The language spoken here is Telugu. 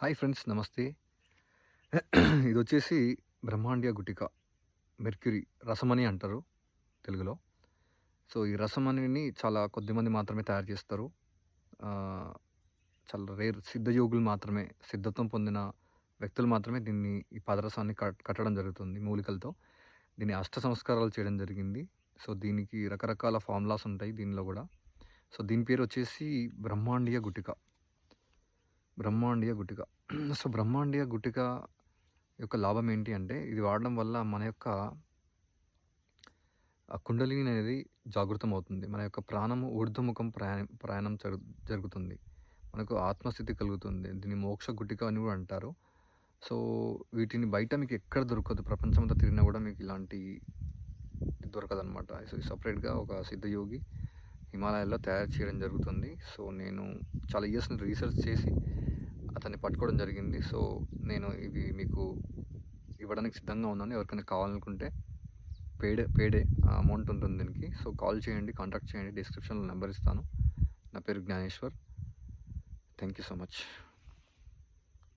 హాయ్ ఫ్రెండ్స్ నమస్తే. ఇది వచ్చేసి బ్రహ్మాండియ గుటిక మెర్క్యూరీ రసమని అంటారు తెలుగులో. సో ఈ రసమణిని చాలా కొద్దిమంది మాత్రమే తయారు చేస్తారు. చాలా రేర్ సిద్ధయోగులు మాత్రమే సిద్ధత్వం పొందిన వ్యక్తులు మాత్రమే దీన్ని ఈ పాదరసాన్ని కట్ కట్టడం జరుగుతుంది మూలికలతో. దీన్ని అష్ట సంస్కారాలు చేయడం జరిగింది. సో దీనికి రకరకాల ఫార్ములాస్ ఉంటాయి దీనిలో కూడా. సో దీని పేరు వచ్చేసి బ్రహ్మాండియ గుటిక. బ్రహ్మాండియ గుటిక. సో బ్రహ్మాండియ గుటిక యొక్క లాభం ఏంటి అంటే ఇది వాడడం వల్ల మన యొక్క కుండలిని అనేది జాగృతం అవుతుంది మన యొక్క ప్రాణము ఊర్ధముఖం ప్రయాణం ప్రయాణం జరుగుతుంది. మనకు ఆత్మస్థితి కలుగుతుంది. దీన్ని మోక్ష గుటిక అని కూడా అంటారు. సో వీటిని బయట మీకు ఎక్కడ దొరకదు. ప్రపంచమంతా తిరిగినా కూడా మీకు ఇలాంటి దొరకదు అనమాట సో సపరేట్గా ఒక సిద్ధయోగి హిమాలయాల్లో తయారు చేయడం జరుగుతుంది. సో నేను చాలా ఇయర్స్ రీసెర్చ్ చేసి అతన్ని పట్టుకోవడం జరిగింది. సో నేను ఇవి మీకు ఇవ్వడానికి సిద్ధంగా ఉన్నాను. ఎవరికైనా కావాలనుకుంటే పేడ్ పేడే అమౌంట్ ఉంటుంది దీనికి. సో కాల్ చేయండి కాంటాక్ట్ చేయండి. డిస్క్రిప్షన్లో నెంబర్ ఇస్తాను. నా పేరు Gnaneshwar. Thank you so much